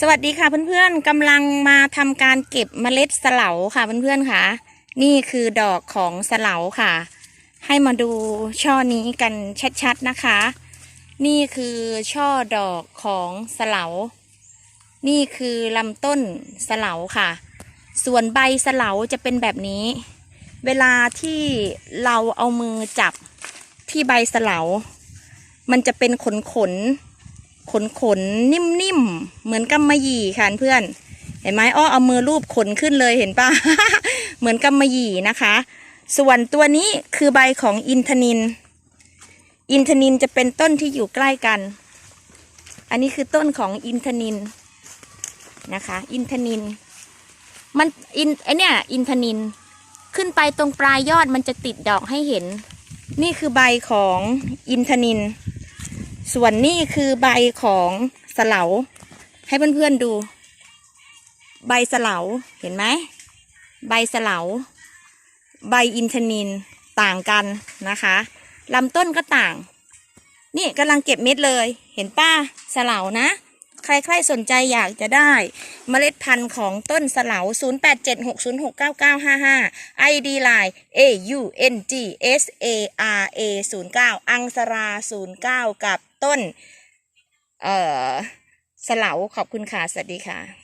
สวัสดีค่ะเพื่อนๆกำลังมาทำการเก็บเมล็ดสเลาค่ะเพื่อนๆค่ะ นี่คือดอกของสเลาค่ะ ให้มาดูช่อนี้กันชัดๆนะคะ นี่คือช่อดอกของสเลานี่คือลำต้นสเลาค่ะ ส่วนใบสเลาจะเป็นแบบนี้ เวลาที่เราเอามือจับที่ใบสเลามันจะเป็นขนขน ขนขนนิ่มๆ เหมือนกำมะหยี่ค่ะเพื่อน เห็นไหมอ้อเอามือรูปขนขึ้นเลยเห็นปะเหมือนกำมะหยี่นะคะ ส่วนตัวนี้คือใบของอินทนิน อินทนินจะเป็นต้นที่อยู่ใกล้กัน อันนี้คือต้นของอินทนินนะคะ อินทนิน มันอินไอเนี่ยอินทนินขึ้นไปตรงปลายยอดมันจะติดดอกให้เห็น นี่คือใบของอินทนิน ส่วนนี่คือใบของสเลาให้เพื่อนๆดู ใบสเลาเห็นไหมใบสเลาใบอินทนินต่างกันนะคะลำต้นก็ต่าง นี่กำลังเก็บเม็ดเลย เห็นป้าสเลานะใครๆสนใจอยากจะได้เมล็ดพันธุ์ของต้นสเลา0876069955 ID Line A U N G S A R A 09 อังสรา 09 กับ ต้น เอ่อสลาขอบคุณค่ะ สวัสดีค่ะ